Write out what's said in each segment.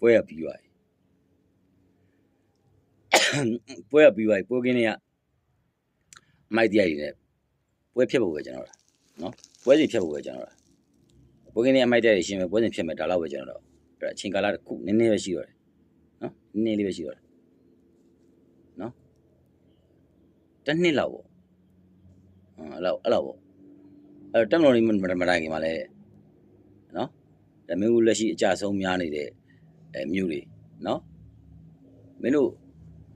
ပွဲကပြီးသွားပြီပွဲကပြီးသွားပြီပွဲကင်းတွေကအမိုက်တရားတွေနဲ့ပွဲဖြတ်ဖို့ပဲကျွန်တော်တို့နော်ပွဲစီဖြတ်ဖို့ပဲကျွန်တော်တို့ပွဲကင်းတွေအမိုက်တရားတွေရှင်းမယ်ပွဲစဉ်ဖြတ်မယ်ဒါတော့ပဲကျွန်တော်တို့အဲ့ဒါအချိန်ကာလတစ်ခုနည်းနည်းပဲရှိတော့တယ်နော်နည်းနည်းလေးပဲရှိတော့တယ်နော်တစ်နှစ်လောက်ပေါ့အဲ့လောက်အဲ့လောက်ပေါ့အဲ့တော့တက်မလို့နေမမတိုင်းခင်မှာလဲနော်ဒါမင်းတို့လက်ရှိအကြဆုံးများနေတဲ့ အဲမြို့တွေနော်မင်းတို့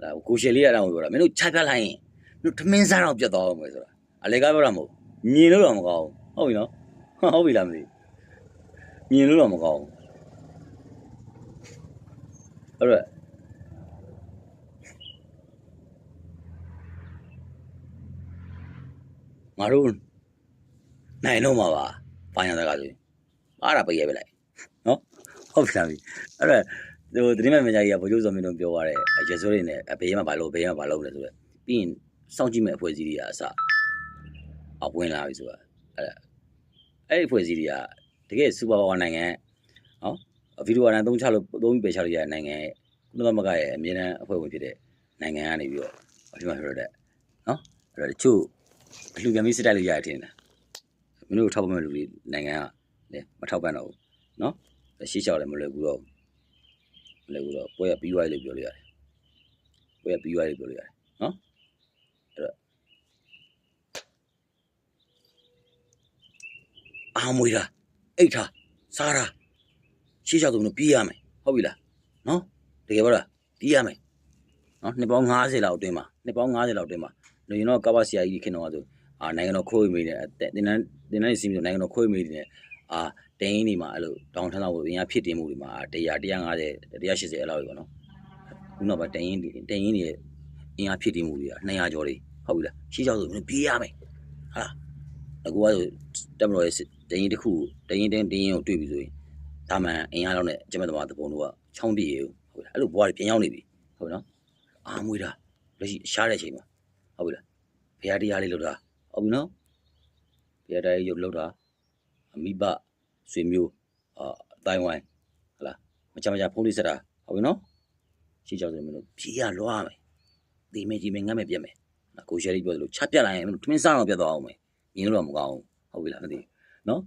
ဒါကိုရှယ်လေးရအောင်ပြောတာမင်းတို့ခြားပြလိုက်ရင်မင်းတို့ထမင်းစားတော့ပြတ်သွားအောင်ပဲဆိုတာအလေကားပြောတာမဟုတ်မြင်လို့တော့မကောင်းဘူးဟုတ်ပြီနော်ဟုတ်ပြီလားမသိမြင်လို့တော့မကောင်းဘူးအဲ့တော့ငါတို့နိုင်တော့မှာပါဘာညာတကားဆိုရင်အားရပေးရပဲလိုက်နော် ဟုတ်ပြီလားပြီအဲ့တော့ဒီသတင်းမန်ကြီးကဗိုလ်ချုပ်စောမင်းတို့ပြောသွားတဲ့ရစိုးတွေနဲ့ဘေးမှာဘာလို့ဘေးမှာဘာလို့လဲဆိုတော့ပြီးရင်စောင့်ကြည့်မဲ့အဖွဲ့အစည်းတွေကအစအဝင်လာပြီဆိုတာအဲ့ဒါအဲ့ဒီအဖွဲ့အစည်းတွေကတကယ်စူပါပါနိုင်ငံနော်ဗီဒီယိုအရန်သုံးချလို့သုံးပြီးပယ်ချလို့ရတဲ့နိုင်ငံရဲ့ကုလသမဂ္ဂရဲ့အမြဲတမ်းအဖွဲ့ဝင်ဖြစ်တဲ့နိုင်ငံကနေပြီးတော့ဒီမှာပြောတဲ့နော်အဲ့တော့တချို့အလှူပြန်ပြီးစစ်တိုက်လို့ရတယ်ထင်တယ်မင်းတို့ထောက်ပံ့မဲ့လူတွေနိုင်ငံကလည်းမထောက်ပံ့တော့ဘူးနော် ရှေ့လျှောက်လည်းမလွယ်ဘူးတော့မလွယ်ဘူးတော့ပွဲကပြီးသွားပြီလို့ပြောလို့ရတယ်ပွဲကပြီးသွားပြီလို့ပြောလို့ရတယ်နော်အဲ့တော့အာမွေတာအိတ်ထားစားတာရှေ့လျှောက်သူတို့ပြေးရမယ်ဟုတ်ပြီလားနော်တကယ်ပါလားပြေးရမယ်နော်နှစ်ပေါင်း90လောက်အတွင်းမှာနှစ်ပေါင်း90လောက်အတွင်းမှာလူရင်တော့ကပ္ပစီယာကြီးခင်တော့ဆိုအာနိုင်ငံတော်ခိုးဝေးမိတယ်တင်တန်းတင်တန်းစီမျိုးနိုင်ငံတော်ခိုးဝေးမိတယ် အာတင်းင်းတွေမှာအဲ့လိုတောင်ထန်းလောက်အရင်ဖြစ်တင်မှုတွေမှာ100 150 180အဲ့လောက်ပဲပေါ့နော်ခုနောက်ပိုင်းတင်းင်းတွေတင်းင်းတွေအင်အားဖြစ်တင်မှုတွေက200ကျော်တွေဟုတ်ပြီလားရှေ့လျှောက်ဆိုပြေးရမယ်ဟာလားအခုကဆိုတက်မတော်ရဲ့တင်းင်းတစ်ခုတင်းင်းတင်းတင်းကိုတွေ့ပြီဆိုရင်ဒါမှန်အင်အားလောက်နဲ့ကျမသမားတပုံတို့ကချောင်းတည်ရဟုတ်လားအဲ့လိုဘွားတွေပြန်ရောက်နေပြီဟုတ်နော်အာမွေးတာလက်ရှိရှားတဲ့အချိန်မှာဟုတ်ပြီလားဘုရားတရားလေးလုပ်တာဟုတ်ပြီနော်ဘုရားတရားရုပ်လုပ်တာ မိဘဆွေမျိုးအာအတိုင်းဝိုင်းဟလာမချမချဖုန်းလေးဆက်တာဟုတ်ပြီနော်ရှေ့ကြောက်တယ်မလို့ဖြီးရလွားမယ်ဒီမေကြီးမငတ်မယ်ပြက်မယ်နော်ကိုရှယ်ရီပြောသလိုချပြတ်လိုက်ရင်ထမင်းစားအောင်ပြတ်သွားအောင်မယ်မြင်လို့တော့မကောင်းဘူးဟုတ်ပြီလားမသိဘူးနော်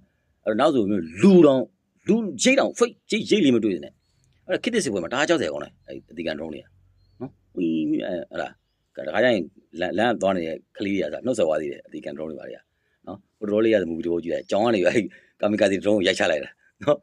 အဲ့တော့နောက်ဆိုမျိုးလူတောင်လူရိတ်တောင်ဖိတ်ရိတ်ရိတ်လေးမတွေ့နဲ့အဲ့ခစ်တဲ့စီပွဲမှာဒါကြောက်တယ်ကောင်းတယ်အဲ့အဒီကန်တုံးလေးနော်ဝီးအဲ့ဟလာကတခါကျရင်လမ်းလမ်းသွားနေတဲ့ကလေးတွေကနှုတ်ဆက်သွားသေးတယ်အဒီကန်တုံးတွေပါတွေကနော် ဟိုတော်လေးရတဲ့မူဗီတဘောကြည့်လိုက်ကြောင်းကနေအဲ့ကာမီကာစီဒရုန်းကိုရိုက်ချလိုက်တာနော်